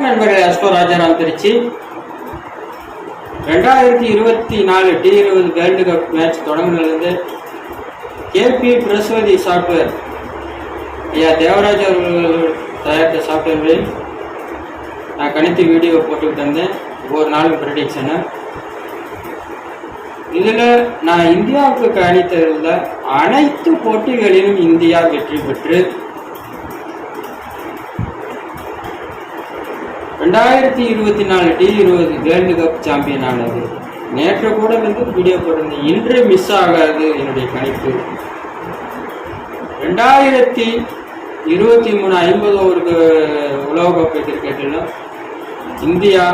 நண்பர்கள் அஸ்கோ ராஜாராம் திருச்சி ரெண்டாயிரத்தி இருபத்தி நாலு டி இருபது வேர்ல்டு கப் மேட்ச் தொடங்கினதுலேருந்து கேபி பிரஸ்வதி சாஃப்ட்வேர் ஐயா தேவராஜ் அவர்கள் தயாரித்த சாஃப்ட்வேர்களில் நான் கணித்து வீடியோ போட்டுக்கிட்டு இருந்தேன் ஒவ்வொரு நாளும் ப்ரெடிக்ஷனு இதில் நான் இந்தியாவுக்கு கணித்ததில் அனைத்து போட்டிகளிலும் இந்தியா வெற்றி பெற்று ரெண்டாயிரத்தி இருபத்தி நாலு டி இருபது வேர்ல்டு கப் சாம்பியன் ஆனது. நேற்று கூட வந்து வீடியோ போட்டிருந்தேன். இன்று மிஸ் ஆகாது என்னுடைய கணிப்பு. ரெண்டாயிரத்தி இருபத்தி மூணு ஐம்பது ஓவருக்கு உலகக்கோப்பை கிரிக்கெட்டிலும் இந்தியா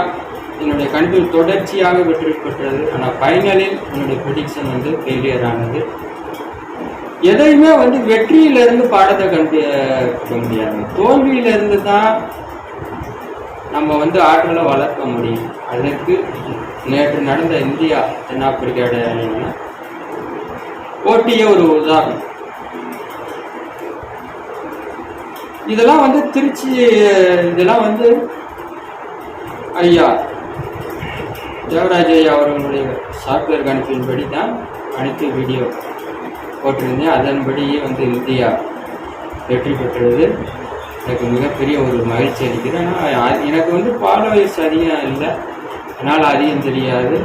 என்னுடைய கணிப்பில் தொடர்ச்சியாக வெற்றி பெற்றது. ஆனால் ஃபைனலில் என்னுடைய ப்ரிடிக்ஷன் வந்து ஃபெயிலியர் ஆனது. எதையுமே வந்து வெற்றியிலிருந்து பாடத்தை கண்டு முடியாது. தோல்வியிலிருந்து தான் நம்ம வந்து ஆற்றலை வளர்க்க முடியும். அதற்கு நேற்று நடந்த இந்தியா தென்னாப்பிரிக்காவோட இடையிலான போட்டியே ஒரு உதாரணம். இதெல்லாம் வந்து திருச்சி இதெல்லாம் வந்து ஐயா தேவராஜ் ஐயா அவர்களுடைய சாஃப்ட்வேர் கணிப்பின்படி தான் அனைத்து வீடியோ போட்டிருந்தேன். அதன்படியே வந்து இந்தியா வெற்றி பெற்றது. எனக்கு மிகப்பெரிய ஒரு மகிழ்ச்சி அளிக்குது. ஆனால் எனக்கு வந்து ஃபாலோவர்ஸ் அதிகம் இல்லை. அதனால் அதிகம் தெரியாது.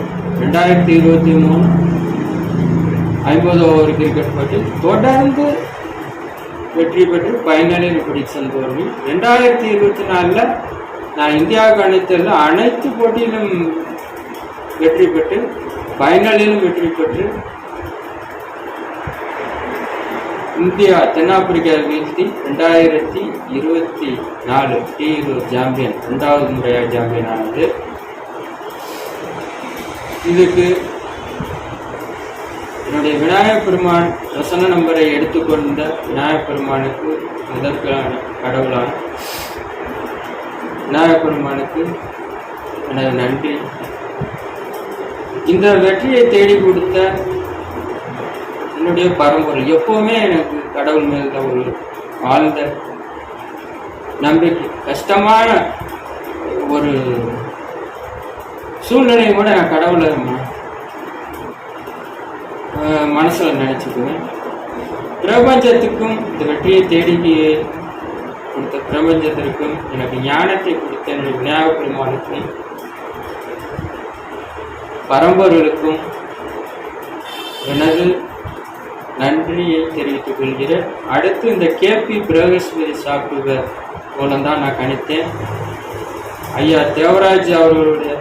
ரெண்டாயிரத்தி இருபத்தி மூணு ஐம்பது ஓவர் கிரிக்கெட் போட்டி தொடர்ந்து வெற்றி பெற்று ஃபைனலில் பிடிச்சன் தோல்வி. ரெண்டாயிரத்தி இருபத்தி நாலில் நான் இந்தியாவுக்கு அனைத்தில் அனைத்து போட்டியிலும் வெற்றி பெற்று ஃபைனலிலும் வெற்றி பெற்று இந்தியா தென்னாப்பிரிக்கா வீழ்த்தி ரெண்டாயிரத்தி இருபத்தி நாலு. டி. இருபது சாம்பியன் ரெண்டாவது முறையாக சாம்பியன் ஆனது. இதுக்கு என்னுடைய விநாயகப் பெருமான் வசன நம்பரை எடுத்துக்கொண்ட விநாயகப் பெருமானுக்கு முதற்கான கடவுளான விநாயகப் பெருமானுக்கு எனது நன்றி. இந்த வெற்றியை தேடி கொடுத்த என்னுடைய பரம்பரை. எப்போவுமே எனக்கு கடவுள் மேல ஒரு ஆழ்ந்த நம்பிக்கை. கஷ்டமான ஒரு சூழ்நிலையை கூட நான் கடவுளை மனசில் நினச்சிக்குவேன். பிரபஞ்சத்துக்கும் இந்த வெற்றியை தேடி கொடுத்த பிரபஞ்சத்திற்கும் எனக்கு ஞானத்தை கொடுத்த என்னுடைய விநாயகப் பெருமானுக்கும் பரம்பொருளுக்கும் எனது நன்றியை தெரிவித்துக் கொள்கிறேன். அடுத்து இந்த கேபி பிரகஸ்பதி சாஃப்ட்வேர் மூலம் தான் நான் கணித்தேன். ஐயா தேவராஜ் அவர்களுடைய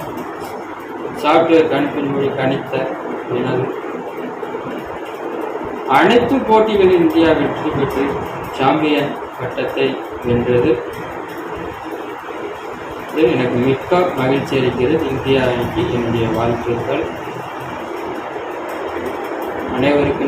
சாஃப்ட்வேர் மொழி கணித்த எனது அனைத்து போட்டிகளில் இந்தியா வெற்றி பெற்று சாம்பியன் பட்டத்தை வென்றது. இது எனக்கு மிக்க மகிழ்ச்சி அளிக்கிறது. இந்தியா அணிக்கு என்னுடைய வாழ்த்துக்கள். அனைவருக்கும்